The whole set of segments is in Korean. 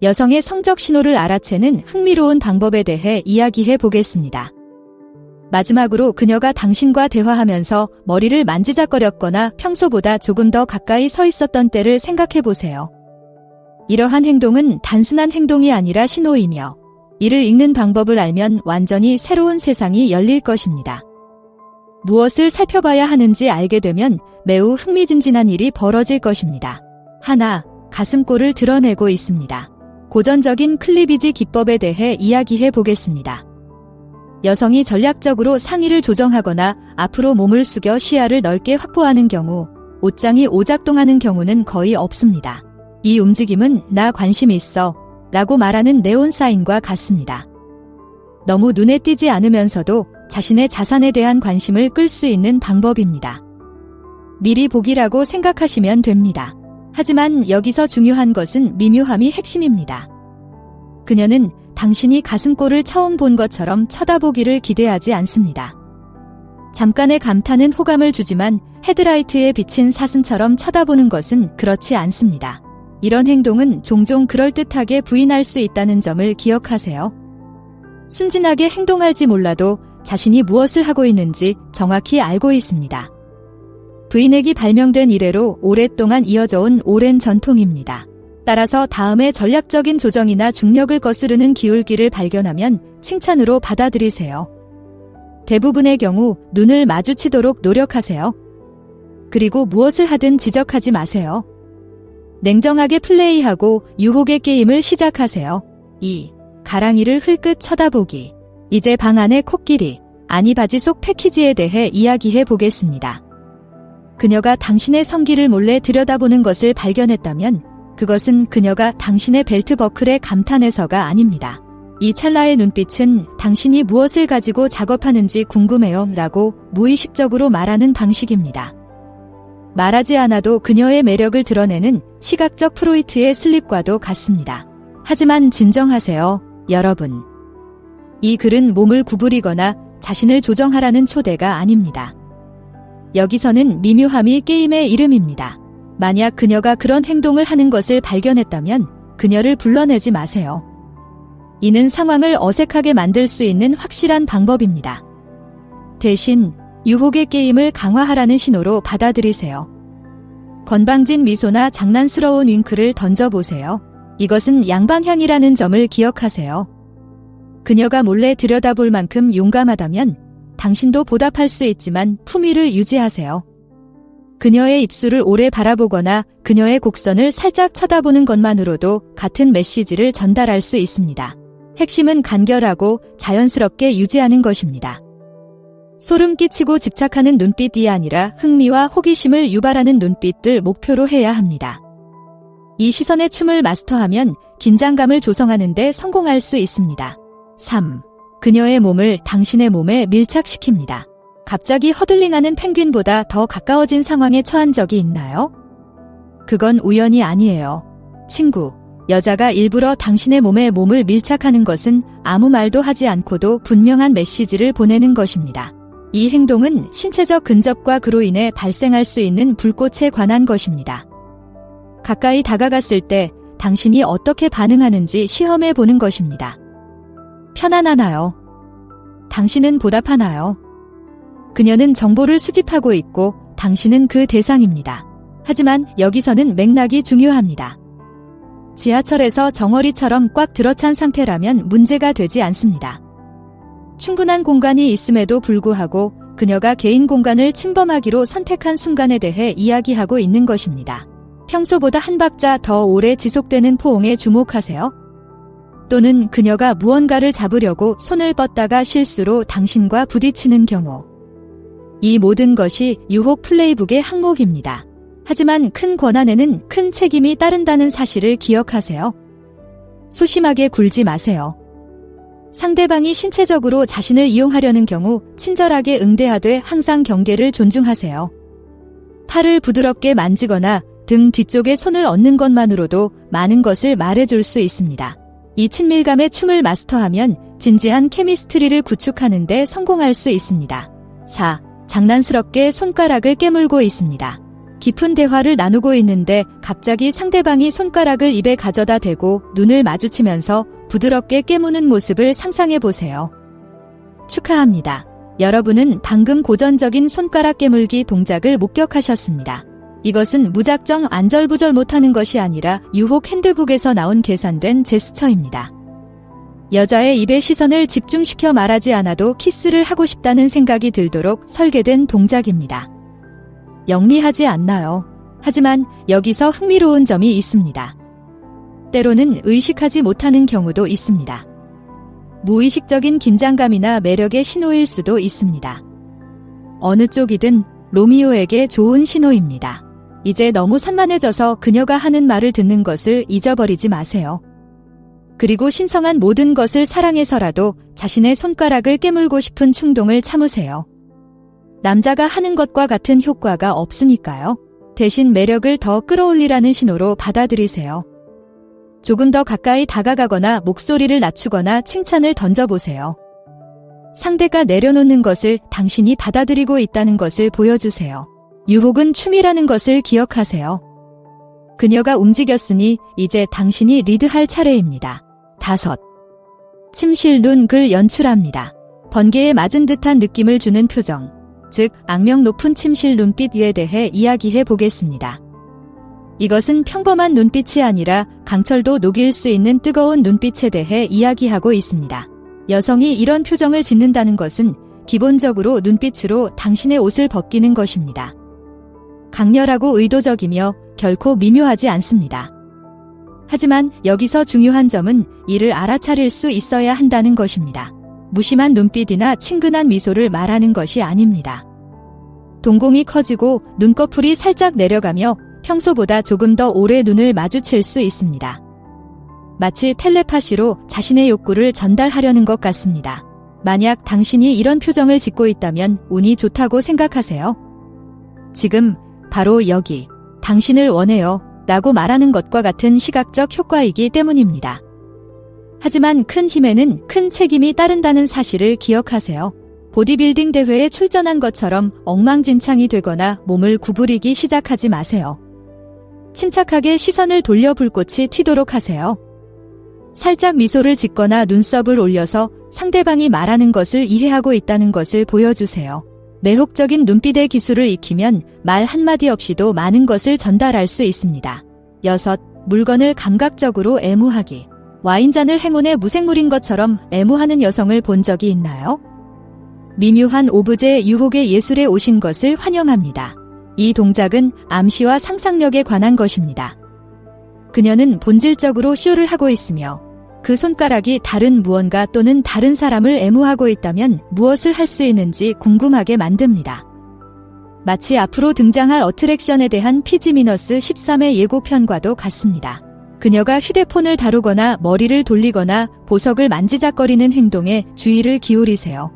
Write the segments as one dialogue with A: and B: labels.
A: 여성의 성적 신호를 알아채는 흥미로운 방법에 대해 이야기해 보겠습니다. 마지막으로 그녀가 당신과 대화하면서 머리를 만지작거렸거나 평소보다 조금 더 가까이 서 있었던 때를 생각해 보세요. 이러한 행동은 단순한 행동이 아니라 신호이며 이를 읽는 방법을 알면 완전히 새로운 세상이 열릴 것입니다. 무엇을 살펴봐야 하는지 알게 되면 매우 흥미진진한 일이 벌어질 것입니다. 하나, 가슴골을 드러내고 있습니다. 고전적인 클리비지 기법에 대해 이야기해 보겠습니다. 여성이 전략적으로 상의를 조정하거나 앞으로 몸을 숙여 시야를 넓게 확보하는 경우 옷장이 오작동하는 경우는 거의 없습니다. 이 움직임은 나 관심 있어 라고 말하는 네온 사인과 같습니다. 너무 눈에 띄지 않으면서도 자신의 자산에 대한 관심을 끌 수 있는 방법입니다. 미리 보기라고 생각하시면 됩니다. 하지만 여기서 중요한 것은 미묘함이 핵심입니다. 그녀는 당신이 가슴골을 처음 본 것처럼 쳐다보기를 기대하지 않습니다. 잠깐의 감탄은 호감을 주지만 헤드라이트에 비친 사슴처럼 쳐다보는 것은 그렇지 않습니다. 이런 행동은 종종 그럴듯하게 부인할 수 있다는 점을 기억하세요. 순진하게 행동할지 몰라도 자신이 무엇을 하고 있는지 정확히 알고 있습니다. 브이넥이 발명된 이래로 오랫동안 이어져 온 오랜 전통입니다. 따라서 다음에 전략적인 조정이나 중력을 거스르는 기울기를 발견하면 칭찬으로 받아들이세요. 대부분의 경우 눈을 마주치도록 노력하세요. 그리고 무엇을 하든 지적하지 마세요. 냉정하게 플레이하고 유혹의 게임을 시작하세요. 2. 가랑이를 흘끗 쳐다보기. 이제 방 안의 코끼리, 아니 바지 속 패키지에 대해 이야기해 보겠습니다. 그녀가 당신의 성기를 몰래 들여다보는 것을 발견했다면 그것은 그녀가 당신의 벨트 버클에 감탄해서가 아닙니다. 이 찰나의 눈빛은 당신이 무엇을 가지고 작업하는지 궁금해요 라고 무의식적으로 말하는 방식입니다. 말하지 않아도 그녀의 매력을 드러내는 시각적 프로이트의 슬립과도 같습니다. 하지만 진정하세요, 여러분. 이 글은 몸을 구부리거나 자신을 조정하라는 초대가 아닙니다. 여기서는 미묘함이 게임의 이름입니다. 만약 그녀가 그런 행동을 하는 것을 발견했다면 그녀를 불러내지 마세요. 이는 상황을 어색하게 만들 수 있는 확실한 방법입니다. 대신 유혹의 게임을 강화하라는 신호로 받아들이세요. 건방진 미소나 장난스러운 윙크를 던져보세요. 이것은 양방향이라는 점을 기억하세요. 그녀가 몰래 들여다볼 만큼 용감하다면 당신도 보답할 수 있지만 품위를 유지하세요. 그녀의 입술을 오래 바라보거나 그녀의 곡선을 살짝 쳐다보는 것만으로도 같은 메시지를 전달할 수 있습니다. 핵심은 간결하고 자연스럽게 유지하는 것입니다. 소름 끼치고 집착하는 눈빛이 아니라 흥미와 호기심을 유발하는 눈빛을 목표로 해야 합니다. 이 시선의 춤을 마스터하면 긴장감을 조성하는데 성공할 수 있습니다. 3. 그녀의 몸을 당신의 몸에 밀착시킵니다. 갑자기 허들링하는 펭귄보다 더 가까워진 상황에 처한 적이 있나요? 그건 우연이 아니에요. 친구, 여자가 일부러 당신의 몸에 몸을 밀착하는 것은 아무 말도 하지 않고도 분명한 메시지를 보내는 것입니다. 이 행동은 신체적 근접과 그로 인해 발생할 수 있는 불꽃에 관한 것입니다. 가까이 다가갔을 때 당신이 어떻게 반응하는지 시험해 보는 것입니다. 편안하나요? 당신은 보답하나요? 그녀는 정보를 수집하고 있고 당신은 그 대상입니다. 하지만 여기서는 맥락이 중요합니다. 지하철에서 정어리처럼 꽉 들어찬 상태라면 문제가 되지 않습니다. 충분한 공간이 있음에도 불구하고 그녀가 개인 공간을 침범하기로 선택한 순간에 대해 이야기하고 있는 것입니다. 평소보다 한 박자 더 오래 지속되는 포옹에 주목하세요. 또는 그녀가 무언가를 잡으려고 손을 뻗다가 실수로 당신과 부딪히는 경우. 이 모든 것이 유혹 플레이북의 항목입니다. 하지만 큰 권한에는 큰 책임이 따른다는 사실을 기억하세요. 소심하게 굴지 마세요. 상대방이 신체적으로 자신을 이용하려는 경우 친절하게 응대하되 항상 경계를 존중하세요. 팔을 부드럽게 만지거나 등 뒤쪽에 손을 얹는 것만으로도 많은 것을 말해줄 수 있습니다. 이 친밀감의 춤을 마스터하면 진지한 케미스트리를 구축하는데 성공할 수 있습니다. 4. 장난스럽게 손가락을 깨물고 있습니다. 깊은 대화를 나누고 있는데 갑자기 상대방이 손가락을 입에 가져다 대고 눈을 마주치면서 부드럽게 깨무는 모습을 상상해 보세요. 축하합니다. 여러분은 방금 고전적인 손가락 깨물기 동작을 목격하셨습니다. 이것은 무작정 안절부절 못하는 것이 아니라 유혹 핸드북에서 나온 계산된 제스처입니다. 여자의 입에 시선을 집중시켜 말하지 않아도 키스를 하고 싶다는 생각이 들도록 설계된 동작입니다. 영리하지 않나요? 하지만 여기서 흥미로운 점이 있습니다. 때로는 의식하지 못하는 경우도 있습니다. 무의식적인 긴장감이나 매력의 신호일 수도 있습니다. 어느 쪽이든 로미오에게 좋은 신호입니다. 이제 너무 산만해져서 그녀가 하는 말을 듣는 것을 잊어버리지 마세요. 그리고 신성한 모든 것을 사랑해서라도 자신의 손가락을 깨물고 싶은 충동을 참으세요. 남자가 하는 것과 같은 효과가 없으니까요. 대신 매력을 더 끌어올리라는 신호로 받아들이세요. 조금 더 가까이 다가가거나 목소리를 낮추거나 칭찬을 던져보세요. 상대가 내려놓는 것을 당신이 받아들이고 있다는 것을 보여주세요. 유혹은 춤이라는 것을 기억하세요. 그녀가 움직였으니 이제 당신이 리드할 차례입니다. 다섯. 침실 눈글 연출합니다. 번개에 맞은 듯한 느낌을 주는 표정, 즉 악명 높은 침실 눈빛에 대해 이야기해 보겠습니다. 이것은 평범한 눈빛이 아니라 강철도 녹일 수 있는 뜨거운 눈빛에 대해 이야기하고 있습니다. 여성이 이런 표정을 짓는다는 것은 기본적으로 눈빛으로 당신의 옷을 벗기는 것입니다. 강렬하고 의도적이며 결코 미묘하지 않습니다. 하지만 여기서 중요한 점은 이를 알아차릴 수 있어야 한다는 것입니다. 무심한 눈빛이나 친근한 미소를 말하는 것이 아닙니다. 동공이 커지고 눈꺼풀이 살짝 내려가며 평소보다 조금 더 오래 눈을 마주칠 수 있습니다. 마치 텔레파시로 자신의 욕구를 전달하려는 것 같습니다. 만약 당신이 이런 표정을 짓고 있다면 운이 좋다고 생각하세요. 지금 바로 여기 당신을 원해요 라고 말하는 것과 같은 시각적 효과이기 때문입니다. 하지만 큰 힘에는 큰 책임이 따른다는 사실을 기억하세요. 보디빌딩 대회에 출전한 것처럼 엉망진창이 되거나 몸을 구부리기 시작하지 마세요. 침착하게 시선을 돌려 불꽃이 튀도록 하세요. 살짝 미소를 짓거나 눈썹을 올려서 상대방이 말하는 것을 이해하고 있다는 것을 보여주세요. 매혹적인 눈빛의 기술을 익히면 말 한마디 없이도 많은 것을 전달할 수 있습니다. 여섯, 물건을 감각적으로 애무하기. 와인잔을 행운의 무생물인 것처럼 애무하는 여성을 본 적이 있나요? 미묘한 오브제 유혹의 예술에 오신 것을 환영합니다. 이 동작은 암시와 상상력에 관한 것입니다. 그녀는 본질적으로 쇼를 하고 있으며 그 손가락이 다른 무언가 또는 다른 사람을 애무하고 있다면 무엇을 할 수 있는지 궁금하게 만듭니다. 마치 앞으로 등장할 어트랙션에 대한 피지미너스 13의 예고편과도 같습니다. 그녀가 휴대폰을 다루거나 머리를 돌리거나 보석을 만지작거리는 행동에 주의를 기울이세요.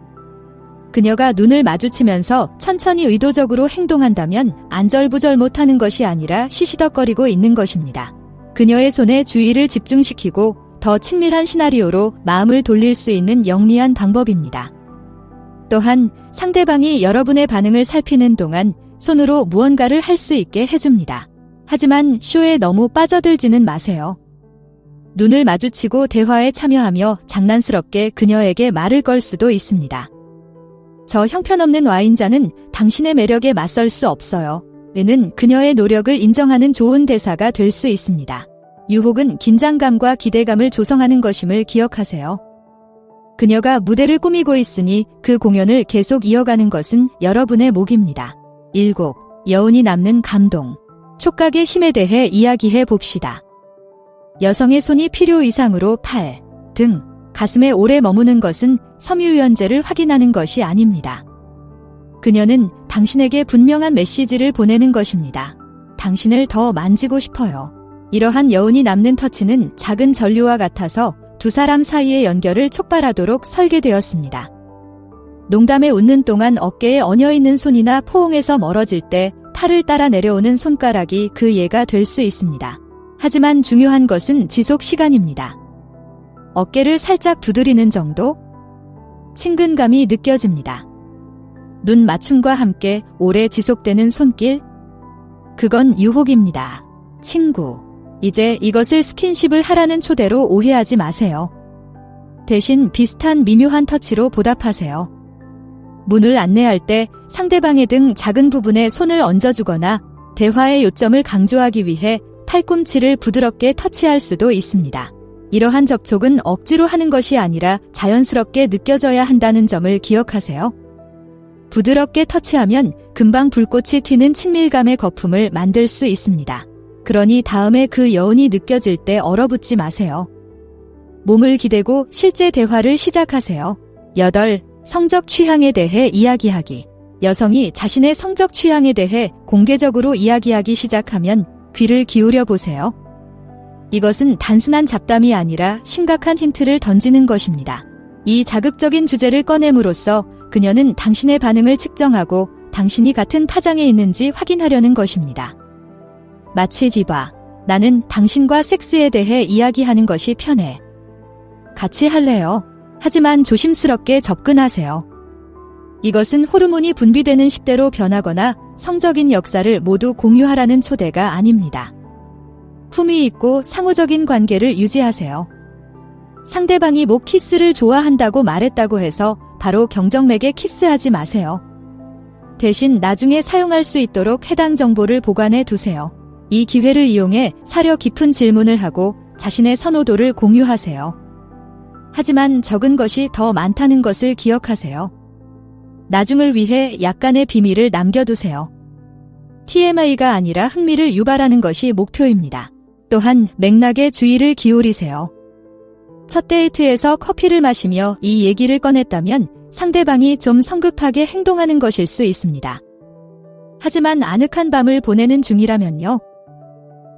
A: 그녀가 눈을 마주치면서 천천히 의도적으로 행동한다면 안절부절 못하는 것이 아니라 시시덕거리고 있는 것입니다. 그녀의 손에 주의를 집중시키고 더 친밀한 시나리오로 마음을 돌릴 수 있는 영리한 방법입니다. 또한 상대방이 여러분의 반응을 살피는 동안 손으로 무언가를 할 수 있게 해줍니다. 하지만 쇼에 너무 빠져들지는 마세요. 눈을 마주치고 대화에 참여하며 장난스럽게 그녀에게 말을 걸 수도 있습니다. 저 형편없는 와인잔은 당신의 매력에 맞설 수 없어요. 는 그녀의 노력을 인정하는 좋은 대사가 될 수 있습니다. 유혹은 긴장감과 기대감을 조성하는 것임을 기억하세요. 그녀가 무대를 꾸미고 있으니 그 공연을 계속 이어가는 것은 여러분의 목입니다. 7. 여운이 남는 감동. 촉각의 힘에 대해 이야기해 봅시다. 여성의 손이 필요 이상으로 팔, 등, 가슴에 오래 머무는 것은 섬유유연제를 확인하는 것이 아닙니다. 그녀는 당신에게 분명한 메시지를 보내는 것입니다. 당신을 더 만지고 싶어요. 이러한 여운이 남는 터치는 작은 전류와 같아서 두 사람 사이의 연결을 촉발하도록 설계되었습니다. 농담에 웃는 동안 어깨에 얹어 있는 손이나 포옹에서 멀어질 때 팔을 따라 내려오는 손가락이 그 예가 될 수 있습니다. 하지만 중요한 것은 지속 시간입니다. 어깨를 살짝 두드리는 정도? 친근감이 느껴집니다. 눈 맞춤과 함께 오래 지속되는 손길? 그건 유혹입니다. 친구. 이제 이것을 스킨십을 하라는 초대로 오해하지 마세요. 대신 비슷한 미묘한 터치로 보답하세요. 문을 안내할 때 상대방의 등 작은 부분에 손을 얹어주거나 대화의 요점을 강조하기 위해 팔꿈치를 부드럽게 터치할 수도 있습니다. 이러한 접촉은 억지로 하는 것이 아니라 자연스럽게 느껴져야 한다는 점을 기억하세요. 부드럽게 터치하면 금방 불꽃이 튀는 친밀감의 거품을 만들 수 있습니다. 그러니 다음에 그 여운이 느껴질 때 얼어붙지 마세요. 몸을 기대고 실제 대화를 시작하세요. 8. 성적 취향에 대해 이야기하기. 여성이 자신의 성적 취향에 대해 공개적으로 이야기하기 시작하면 귀를 기울여 보세요. 이것은 단순한 잡담이 아니라 심각한 힌트를 던지는 것입니다. 이 자극적인 주제를 꺼냄으로써 그녀는 당신의 반응을 측정하고 당신이 같은 파장에 있는지 확인하려는 것입니다. 마치 지바. 나는 당신과 섹스에 대해 이야기하는 것이 편해. 같이 할래요. 하지만 조심스럽게 접근하세요. 이것은 호르몬이 분비되는 10대로 변하거나 성적인 역사를 모두 공유하라는 초대가 아닙니다. 품위 있고 상호적인 관계를 유지하세요. 상대방이 목 키스를 좋아한다고 말했다고 해서 바로 경정맥에 키스하지 마세요. 대신 나중에 사용할 수 있도록 해당 정보를 보관해 두세요. 이 기회를 이용해 사려 깊은 질문을 하고 자신의 선호도를 공유하세요. 하지만 적은 것이 더 많다는 것을 기억하세요. 나중을 위해 약간의 비밀을 남겨두세요. TMI가 아니라 흥미를 유발하는 것이 목표입니다. 또한 맥락에 주의를 기울이세요. 첫 데이트에서 커피를 마시며 이 얘기를 꺼냈다면 상대방이 좀 성급하게 행동하는 것일 수 있습니다. 하지만 아늑한 밤을 보내는 중이라면요.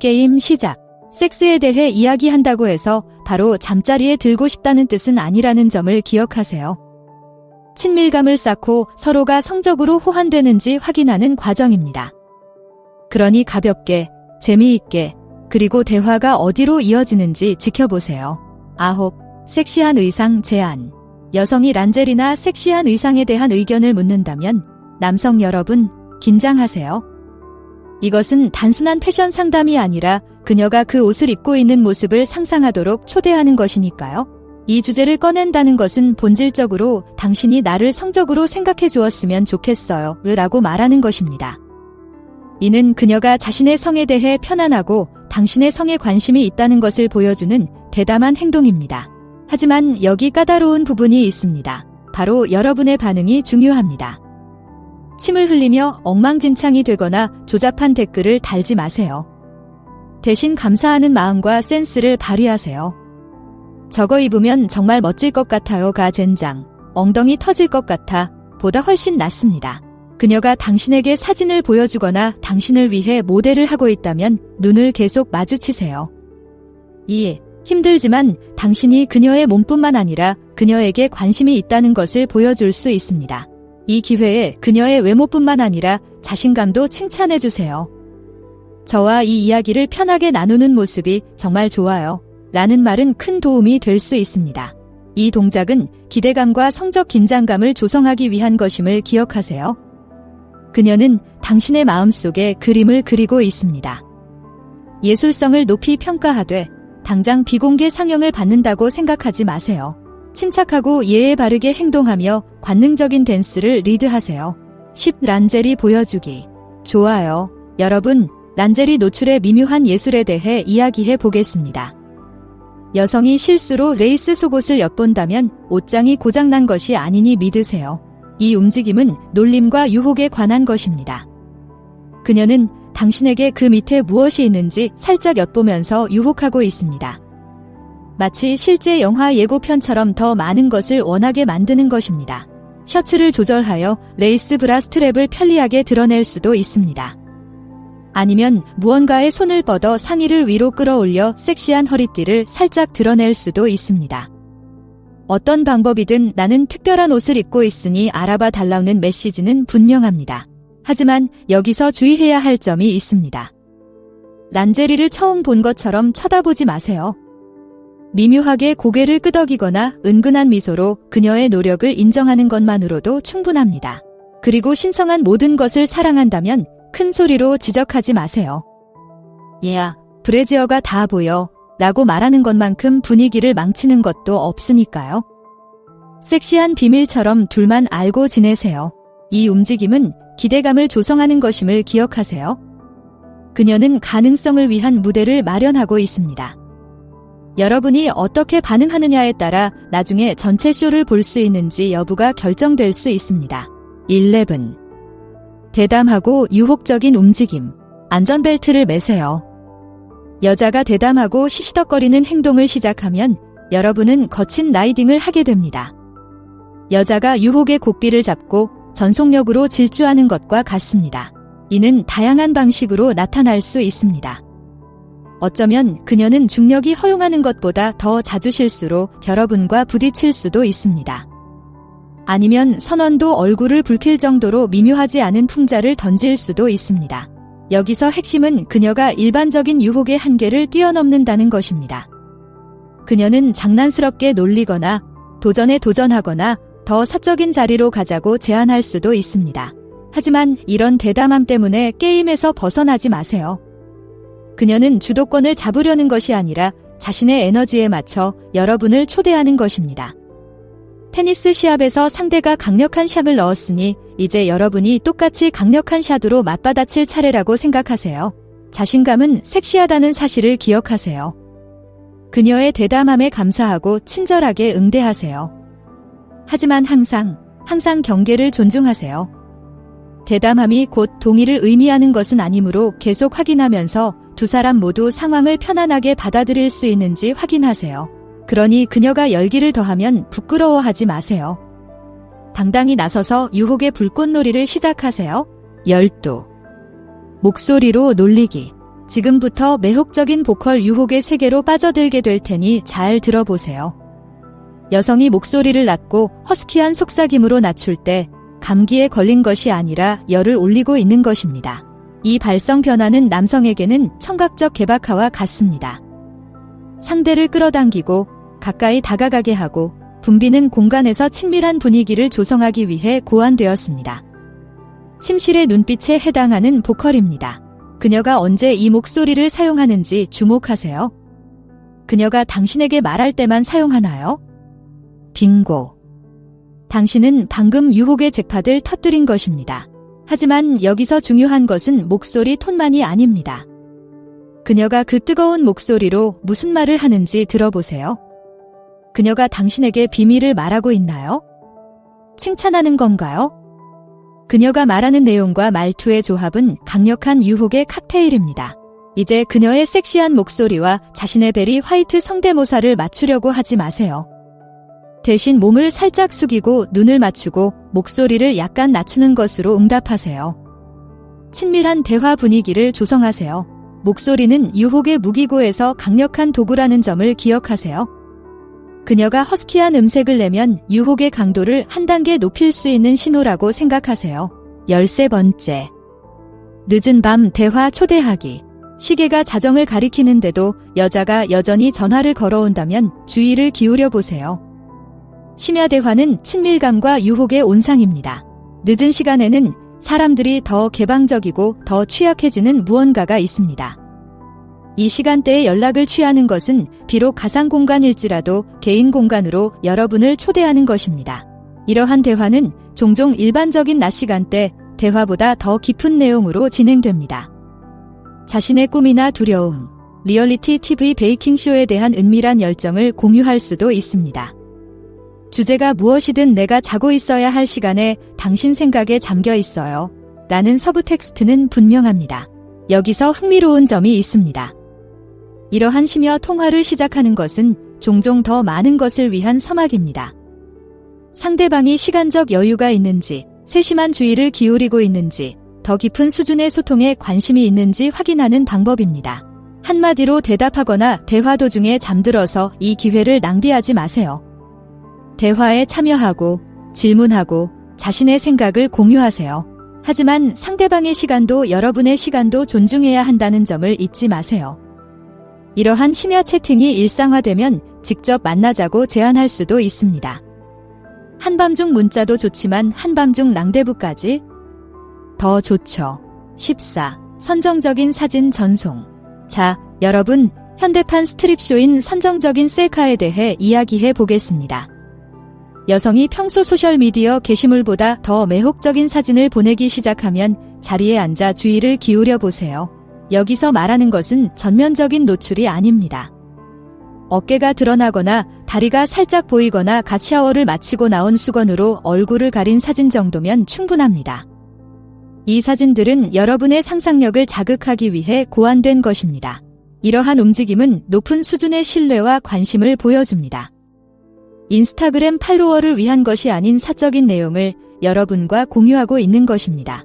A: 게임 시작. 섹스에 대해 이야기한다고 해서 바로 잠자리에 들고 싶다는 뜻은 아니라는 점을 기억하세요. 친밀감을 쌓고 서로가 성적으로 호환되는지 확인하는 과정입니다. 그러니 가볍게, 재미있게, 그리고 대화가 어디로 이어지는지 지켜보세요. 아홉, 섹시한 의상 제안. 여성이 란젤이나 섹시한 의상에 대한 의견을 묻는다면 남성 여러분, 긴장하세요. 이것은 단순한 패션 상담이 아니라 그녀가 그 옷을 입고 있는 모습을 상상하도록 초대하는 것이니까요. 이 주제를 꺼낸다는 것은 본질적으로 당신이 나를 성적으로 생각해 주었으면 좋겠어요. 라고 말하는 것입니다. 이는 그녀가 자신의 성에 대해 편안하고 당신의 성에 관심이 있다는 것을 보여주는 대담한 행동입니다. 하지만 여기 까다로운 부분이 있습니다. 바로 여러분의 반응이 중요합니다. 침을 흘리며 엉망진창이 되거나 조잡한 댓글을 달지 마세요. 대신 감사하는 마음과 센스를 발휘하세요. 저거 입으면 정말 멋질 것 같아요가 젠장. 엉덩이 터질 것 같아 보다 훨씬 낫습니다. 그녀가 당신에게 사진을 보여주거나 당신을 위해 모델을 하고 있다면 눈을 계속 마주치세요. 2. 힘들지만 당신이 그녀의 몸뿐만 아니라 그녀에게 관심이 있다는 것을 보여줄 수 있습니다. 이 기회에 그녀의 외모뿐만 아니라 자신감도 칭찬해주세요. 저와 이 이야기를 편하게 나누는 모습이 정말 좋아요. 라는 말은 큰 도움이 될 수 있습니다. 이 동작은 기대감과 성적 긴장감을 조성하기 위한 것임을 기억하세요. 그녀는 당신의 마음 속에 그림을 그리고 있습니다. 예술성을 높이 평가하되 당장 비공개 상영을 받는다고 생각하지 마세요. 침착하고 예에 바르게 행동하며 관능적인 댄스를 리드하세요. 10. 란젤이 보여주기. 좋아요. 여러분, 란젤이 노출의 미묘한 예술에 대해 이야기해 보겠습니다. 여성이 실수로 레이스 속옷을 엿본다면 옷장이 고장난 것이 아니니 믿으세요. 이 움직임은 놀림과 유혹에 관한 것입니다. 그녀는 당신에게 그 밑에 무엇이 있는지 살짝 엿보면서 유혹하고 있습니다. 마치 실제 영화 예고편처럼 더 많은 것을 원하게 만드는 것입니다. 셔츠를 조절하여 레이스 브라 스트랩을 편리하게 드러낼 수도 있습니다. 아니면 무언가에 손을 뻗어 상의를 위로 끌어올려 섹시한 허리띠를 살짝 드러낼 수도 있습니다. 어떤 방법이든 나는 특별한 옷을 입고 있으니 알아봐 달라는 메시지는 분명합니다. 하지만 여기서 주의해야 할 점이 있습니다. 란제리를 처음 본 것처럼 쳐다보지 마세요. 미묘하게 고개를 끄덕이거나 은근한 미소로 그녀의 노력을 인정하는 것만으로도 충분합니다. 그리고 신성한 모든 것을 사랑한다면 큰 소리로 지적하지 마세요. 얘야, 브래지어가 다 보여. 라고 말하는 것만큼 분위기를 망치는 것도 없으니까요. 섹시한 비밀처럼 둘만 알고 지내세요. 이 움직임은 기대감을 조성하는 것임을 기억하세요. 그녀는 가능성을 위한 무대를 마련하고 있습니다. 여러분이 어떻게 반응하느냐에 따라 나중에 전체 쇼를 볼 수 있는지 여부가 결정될 수 있습니다. 11. 대담하고 유혹적인 움직임. 안전벨트를 매세요. 여자가 대담하고 시시덕거리는 행동을 시작하면 여러분은 거친 라이딩을 하게 됩니다. 여자가 유혹의 고삐를 잡고 전속력으로 질주하는 것과 같습니다. 이는 다양한 방식으로 나타날 수 있습니다. 어쩌면 그녀는 중력이 허용하는 것보다 더 자주 실수로 여러분과 부딪힐 수도 있습니다. 아니면 선원도 얼굴을 붉힐 정도로 미묘하지 않은 풍자를 던질 수도 있습니다. 여기서 핵심은 그녀가 일반적인 유혹의 한계를 뛰어넘는다는 것입니다. 그녀는 장난스럽게 놀리거나 도전에 도전하거나 더 사적인 자리로 가자고 제안할 수도 있습니다. 하지만 이런 대담함 때문에 게임에서 벗어나지 마세요. 그녀는 주도권을 잡으려는 것이 아니라 자신의 에너지에 맞춰 여러분을 초대하는 것입니다. 테니스 시합에서 상대가 강력한 샷을 넣었으니 이제 여러분이 똑같이 강력한 샷으로 맞받아칠 차례라고 생각하세요. 자신감은 섹시하다는 사실을 기억하세요. 그녀의 대담함에 감사하고 친절하게 응대하세요. 하지만 항상, 항상 경계를 존중하세요. 대담함이 곧 동의를 의미하는 것은 아니므로 계속 확인하면서 두 사람 모두 상황을 편안하게 받아들일 수 있는지 확인하세요. 그러니 그녀가 열기를 더하면 부끄러워하지 마세요. 당당히 나서서 유혹의 불꽃놀이를 시작하세요. 12. 목소리로 놀리기. 지금부터 매혹적인 보컬 유혹의 세계로 빠져들게 될 테니 잘 들어보세요. 여성이 목소리를 낮고 허스키한 속삭임으로 낮출 때 감기에 걸린 것이 아니라 열을 올리고 있는 것입니다. 이 발성 변화는 남성에게는 청각적 개박화와 같습니다. 상대를 끌어당기고 가까이 다가가게 하고 분비는 공간에서 친밀한 분위기를 조성하기 위해 고안되었습니다. 침실의 눈빛에 해당하는 보컬입니다. 그녀가 언제 이 목소리를 사용하는지 주목하세요. 그녀가 당신에게 말할 때만 사용하나요? 빙고. 당신은 방금 유혹의 잭팟을 터뜨린 것입니다. 하지만 여기서 중요한 것은 목소리 톤만이 아닙니다. 그녀가 그 뜨거운 목소리로 무슨 말을 하는지 들어보세요. 그녀가 당신에게 비밀을 말하고 있나요? 칭찬하는 건가요? 그녀가 말하는 내용과 말투의 조합은 강력한 유혹의 칵테일입니다. 이제 그녀의 섹시한 목소리와 자신의 베리 화이트 성대모사를 맞추려고 하지 마세요. 대신 몸을 살짝 숙이고 눈을 맞추고 목소리를 약간 낮추는 것으로 응답하세요. 친밀한 대화 분위기를 조성하세요. 목소리는 유혹의 무기고에서 강력한 도구라는 점을 기억하세요. 그녀가 허스키한 음색을 내면 유혹의 강도를 한 단계 높일 수 있는 신호라고 생각하세요. 열세 번째. 늦은 밤 대화 초대하기. 시계가 자정을 가리키는데도 여자가 여전히 전화를 걸어온다면 주의를 기울여 보세요. 심야 대화는 친밀감과 유혹의 온상입니다. 늦은 시간에는 사람들이 더 개방적이고 더 취약해지는 무언가가 있습니다. 이 시간대에 연락을 취하는 것은 비록 가상 공간일지라도 개인 공간으로 여러분을 초대하는 것입니다. 이러한 대화는 종종 일반적인 낮 시간대 대화보다 더 깊은 내용으로 진행됩니다. 자신의 꿈이나 두려움, 리얼리티 TV 베이킹쇼에 대한 은밀한 열정을 공유할 수도 있습니다. 주제가 무엇이든 내가 자고 있어야 할 시간에 당신 생각에 잠겨 있어요. 라는 서브 텍스트는 분명합니다. 여기서 흥미로운 점이 있습니다. 이러한 심야 통화를 시작하는 것은 종종 더 많은 것을 위한 서막입니다. 상대방이 시간적 여유가 있는지, 세심한 주의를 기울이고 있는지, 더 깊은 수준의 소통에 관심이 있는지 확인하는 방법입니다. 한마디로 대답하거나 대화 도중에 잠들어서 이 기회를 낭비하지 마세요. 대화에 참여하고 질문하고 자신의 생각을 공유하세요. 하지만 상대방의 시간도 여러분의 시간도 존중해야 한다는 점을 잊지 마세요. 이러한 심야 채팅이 일상화되면 직접 만나자고 제안할 수도 있습니다. 한밤중 문자도 좋지만 한밤중 랑데부까지 더 좋죠. 14. 선정적인 사진 전송. 자, 여러분, 현대판 스트립쇼인 선정적인 셀카에 대해 이야기해 보겠습니다. 여성이 평소 소셜미디어 게시물보다 더 매혹적인 사진을 보내기 시작하면 자리에 앉아 주의를 기울여 보세요. 여기서 말하는 것은 전면적인 노출이 아닙니다. 어깨가 드러나거나 다리가 살짝 보이거나 갓 샤워를 마치고 나온 수건으로 얼굴을 가린 사진 정도면 충분합니다. 이 사진들은 여러분의 상상력을 자극하기 위해 고안된 것입니다. 이러한 움직임은 높은 수준의 신뢰와 관심을 보여줍니다. 인스타그램 팔로워를 위한 것이 아닌 사적인 내용을 여러분과 공유하고 있는 것입니다.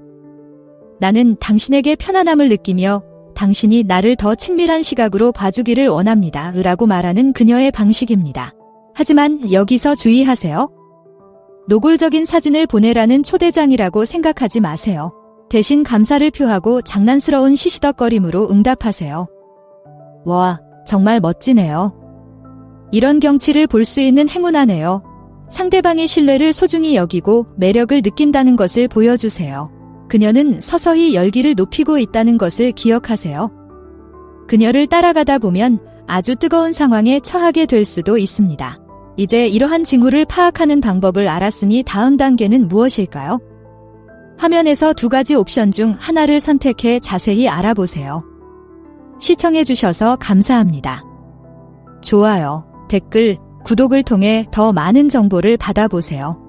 A: 나는 당신에게 편안함을 느끼며 당신이 나를 더 친밀한 시각으로 봐주기를 원합니다. 라고 말하는 그녀의 방식입니다. 하지만 여기서 주의하세요. 노골적인 사진을 보내라는 초대장이라고 생각하지 마세요. 대신 감사를 표하고 장난스러운 시시덕거림으로 응답하세요. 와, 정말 멋지네요. 이런 경치를 볼 수 있는 행운하네요. 상대방의 신뢰를 소중히 여기고 매력을 느낀다는 것을 보여주세요. 그녀는 서서히 열기를 높이고 있다는 것을 기억하세요. 그녀를 따라가다 보면 아주 뜨거운 상황에 처하게 될 수도 있습니다. 이제 이러한 징후를 파악하는 방법을 알았으니 다음 단계는 무엇일까요? 화면에서 두 가지 옵션 중 하나를 선택해 자세히 알아보세요. 시청해주셔서 감사합니다. 좋아요, 댓글, 구독을 통해 더 많은 정보를 받아보세요.